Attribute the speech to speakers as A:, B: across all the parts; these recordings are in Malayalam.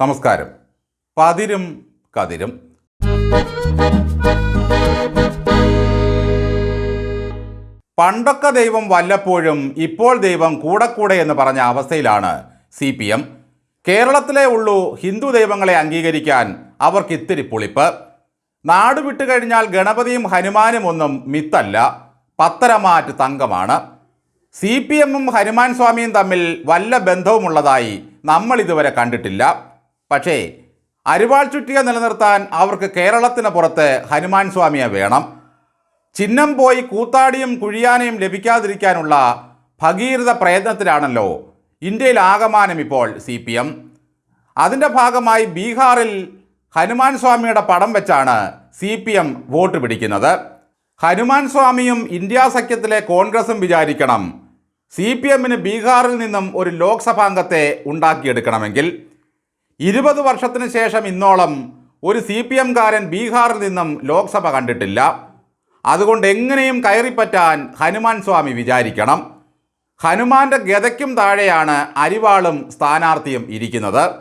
A: നമസ്കാരം. പതിരും കതിരും. പണ്ടൊക്കെ ദൈവം വല്ലപ്പോഴും ഇപ്പോൾ ദൈവം കൂടെ കൂടെ എന്ന് പറഞ്ഞ അവസ്ഥയിലാണ് സി പി എം. കേരളത്തിലെ ഉള്ളൂ ഹിന്ദു ദൈവങ്ങളെ അംഗീകരിക്കാൻ അവർക്ക് ഇത്തിരി പുളിപ്പ്. നാട് വിട്ടുകഴിഞ്ഞാൽ ഗണപതിയും ഹനുമാനും ഒന്നും മിത്തല്ല പത്തരമാറ്റ് തങ്കമാണ്. സി പി എമ്മും ഹനുമാൻ സ്വാമിയും തമ്മിൽ വല്ല ബന്ധവുമുള്ളതായി നമ്മൾ ഇതുവരെ കണ്ടിട്ടില്ല. പക്ഷേ അരിവാൾ ചുറ്റിക നിലനിർത്താൻ അവർക്ക് കേരളത്തിന് പുറത്ത് ഹനുമാൻ സ്വാമിയെ വേണം. ചിഹ്നം പോയി കൂത്താടിയും കുഴിയാനയും ലഭിക്കാതിരിക്കാനുള്ള ഭഗീരഥ പ്രയത്നത്തിലാണല്ലോ ഇന്ത്യയിൽ ആകമാനം ഇപ്പോൾ സി പി എം. അതിന്റെ ഭാഗമായി ബീഹാറിൽ ഹനുമാൻ സ്വാമിയുടെ പടം വെച്ചാണ് സി പി എം വോട്ട് പിടിക്കുന്നത്. ഹനുമാൻ സ്വാമിയും ഇന്ത്യ സഖ്യത്തിലെ കോൺഗ്രസും വിചാരിക്കണം സി പി എമ്മിന് ബീഹാറിൽ നിന്നും ഒരു ലോക്സഭാംഗത്തെ ഉണ്ടാക്കിയെടുക്കണമെങ്കിൽ. ഇരുപത് വർഷത്തിന് ശേഷം ഇന്നോളം ഒരു സി പി എംകാരൻ ബീഹാറിൽ നിന്നും ലോക്സഭ കണ്ടിട്ടില്ല. അതുകൊണ്ട് എങ്ങനെയും കയറിപ്പറ്റാൻ ഹനുമാൻ സ്വാമി വിചാരിക്കണം. ഹനുമാന്റെ ഗതയ്ക്കും താഴെയാണ് അരിവാളും സ്ഥാനാർത്ഥിയും ഇരിക്കുന്നത്.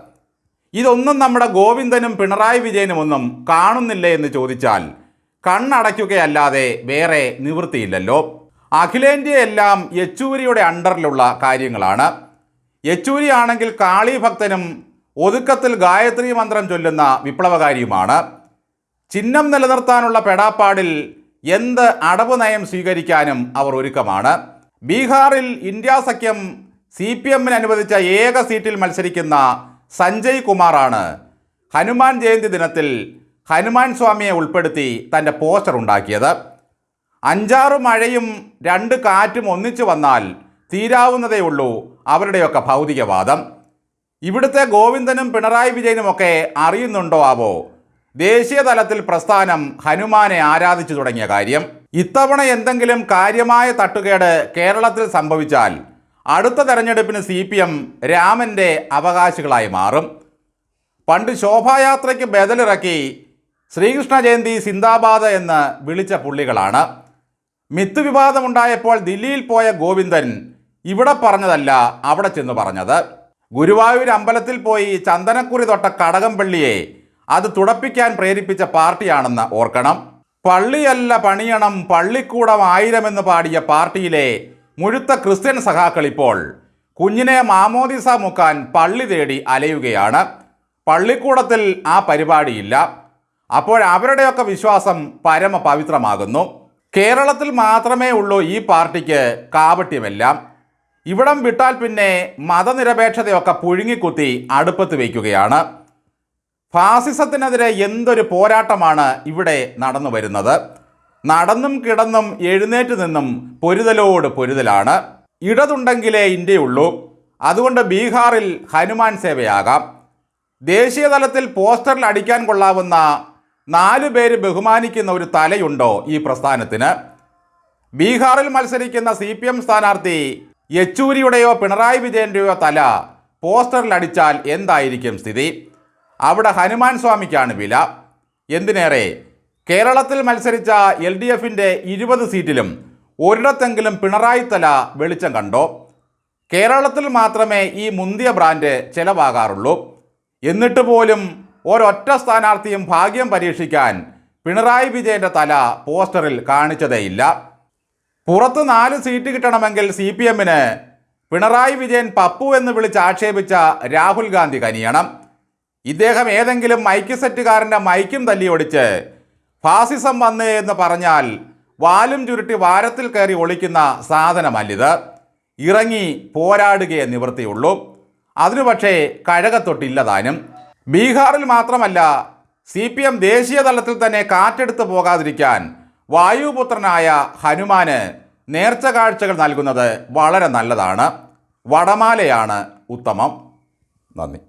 A: ഇതൊന്നും നമ്മുടെ ഗോവിന്ദനും പിണറായി വിജയനും ഒന്നും കാണുന്നില്ലേ എന്ന് ചോദിച്ചാൽ കണ്ണടയ്ക്കുകയല്ലാതെ വേറെ നിവൃത്തിയില്ലല്ലോ. അഖിലേന്ത്യയെല്ലാം യെച്ചൂരിയുടെ അണ്ടറിലുള്ള കാര്യങ്ങളാണ്. യെച്ചൂരി ആണെങ്കിൽ കാളി ഭക്തനും ഒതുക്കത്തിൽ ഗായത്രി മന്ത്രം ചൊല്ലുന്ന വിപ്ലവകാരിയുമാണ്. ചിഹ്നം നിലനിർത്താനുള്ള പെടാപ്പാടിൽ എന്ത് അടവ് നയം സ്വീകരിക്കാനും അവർ ഒരുക്കമാണ്. ബീഹാറിൽ ഇന്ത്യ സഖ്യം സി പി എമ്മിന് അനുവദിച്ച ഏക സീറ്റിൽ മത്സരിക്കുന്ന സഞ്ജയ് കുമാറാണ് ഹനുമാൻ ജയന്തി ദിനത്തിൽ ഹനുമാൻ സ്വാമിയെ ഉൾപ്പെടുത്തി തന്റെ പോസ്റ്റർ ഉണ്ടാക്കിയത്. അഞ്ചാറ് മഴയും രണ്ട് കാറ്റും ഒന്നിച്ചു വന്നാൽ തീരാവുന്നതേ ഉള്ളൂ അവരുടെയൊക്കെ ഭൗതികവാദം. ഇവിടുത്തെ ഗോവിന്ദനും പിണറായി വിജയനും ഒക്കെ അറിയുന്നുണ്ടോ ആവോ? ദേശീയ തലത്തിൽ പ്രസ്ഥാനം ഹനുമാനെ ആരാധിച്ചു തുടങ്ങിയ കാര്യം. ഇത്തവണ എന്തെങ്കിലും കാര്യമായ തട്ടുകേട് കേരളത്തിൽ സംഭവിച്ചാൽ അടുത്ത തെരഞ്ഞെടുപ്പിന് സി പി എം രാമന്റെ അവകാശികളായി മാറും. പണ്ട് ശോഭായാത്രയ്ക്ക് ബദലിറക്കി ശ്രീകൃഷ്ണ ജയന്തി സിന്ദാബാദ് എന്ന് വിളിച്ച പുള്ളികളാണ്. മിത്ത് വിവാദമുണ്ടായപ്പോൾ ദില്ലിയിൽ പോയ ഗോവിന്ദൻ ഇവിടെ പറഞ്ഞതല്ല അവിടെ ചെന്ന് പറഞ്ഞത്. ഗുരുവായൂർ അമ്പലത്തിൽ പോയി ചന്ദനക്കുറി തൊട്ട കടകംപള്ളിയെ അത് തുടപ്പിക്കാൻ പ്രേരിപ്പിച്ച പാർട്ടിയാണെന്ന് ഓർക്കണം. പള്ളിയല്ല പണിയണം പള്ളിക്കൂടം ആയിരമെന്ന് പാടിയ പാർട്ടിയിലെ മുഴുത്ത ക്രിസ്ത്യൻ സഖാക്കൾ ഇപ്പോൾ കുഞ്ഞിനെ മാമോദിസ മുക്കാൻ പള്ളി തേടി അലയുകയാണ്. പള്ളിക്കൂടത്തിൽ ആ പരിപാടിയില്ല. അപ്പോൾ അവരുടെയൊക്കെ വിശ്വാസം പരമപവിത്രമാകുന്നു. കേരളത്തിൽ മാത്രമേ ഉള്ളൂ ഈ പാർട്ടിക്ക് കാപട്യമെല്ലാം. ഇവിടം വിട്ടാൽ പിന്നെ മതനിരപേക്ഷതയൊക്കെ പുഴുങ്ങിക്കുത്തി അടുപ്പത്ത് വയ്ക്കുകയാണ്. ഫാസിസത്തിനെതിരെ എന്തൊരു പോരാട്ടമാണ് ഇവിടെ നടന്നു വരുന്നത്? നടന്നും കിടന്നും എഴുന്നേറ്റ് നിന്നും പൊരുതലോട് പൊരുതലാണ്. ഇടതുണ്ടെങ്കിലേ ഇന്ത്യയുള്ളൂ. അതുകൊണ്ട് ബീഹാറിൽ ഹനുമാൻ സേവയാകാം. ദേശീയ തലത്തിൽ പോസ്റ്ററിൽ അടിക്കാൻ കൊള്ളാവുന്ന നാലു പേര് ബഹുമാനിക്കുന്ന ഒരു തലയുണ്ടോ ഈ പ്രസ്ഥാനത്തിന്? ബീഹാറിൽ മത്സരിക്കുന്ന സി പി എം സ്ഥാനാർത്ഥി യെച്ചൂരിയുടെയോ പിണറായി വിജയന്റെയോ തല പോസ്റ്ററിൽ അടിച്ചാൽ എന്തായിരിക്കും സ്ഥിതി? അവിടെ ഹനുമാൻ സ്വാമിക്കാണ് വില. എന്തിനേറെ? കേരളത്തിൽ മത്സരിച്ച എൽ ഡി എഫിന്റെ ഇരുപത് സീറ്റിലും ഒരിടത്തെങ്കിലും പിണറായി തല വെളിച്ചം കണ്ടോ? കേരളത്തിൽ മാത്രമേ ഈ മുന്തിയ ബ്രാൻഡ് ചെലവാകാറുള്ളൂ. എന്നിട്ട് പോലും ഒരൊറ്റ സ്ഥാനാർത്ഥിയും ഭാഗ്യം പരീക്ഷിക്കാൻ പിണറായി വിജയന്റെ തല പോസ്റ്ററിൽ കാണിച്ചതേയില്ല. പുറത്ത് നാല് സീറ്റ് കിട്ടണമെങ്കിൽ സി പി എമ്മിന് പിണറായി വിജയൻ പപ്പു എന്ന് വിളിച്ച് ആക്ഷേപിച്ച രാഹുൽ ഗാന്ധി കനിയണം. ഇദ്ദേഹം ഏതെങ്കിലും മൈക്ക് സെറ്റുകാരന്റെ മൈക്കും തല്ലി ഒടിച്ച് ഫാസിസം വന്നേ എന്ന് പറഞ്ഞാൽ വാലും ചുരുട്ടി വാരത്തിൽ കയറി ഒളിക്കുന്ന സാധനമല്ലിത് ഇറങ്ങി പോരാടുകയെ നിവൃത്തിയുള്ളൂ. അതിനു പക്ഷേ കഴകത്തൊട്ടില്ലതാനും ബീഹാറിൽ മാത്രമല്ല സി പി എം ദേശീയ തലത്തിൽ തന്നെ കാറ്റെടുത്ത് പോകാതിരിക്കാൻ വായുപുത്രനായ ഹനുമാന് നേർച്ച കാഴ്ചകൾ നൽകുന്നത് വളരെ നല്ലതാണ്. വടമാലയാണ് ഉത്തമം. നന്ദി.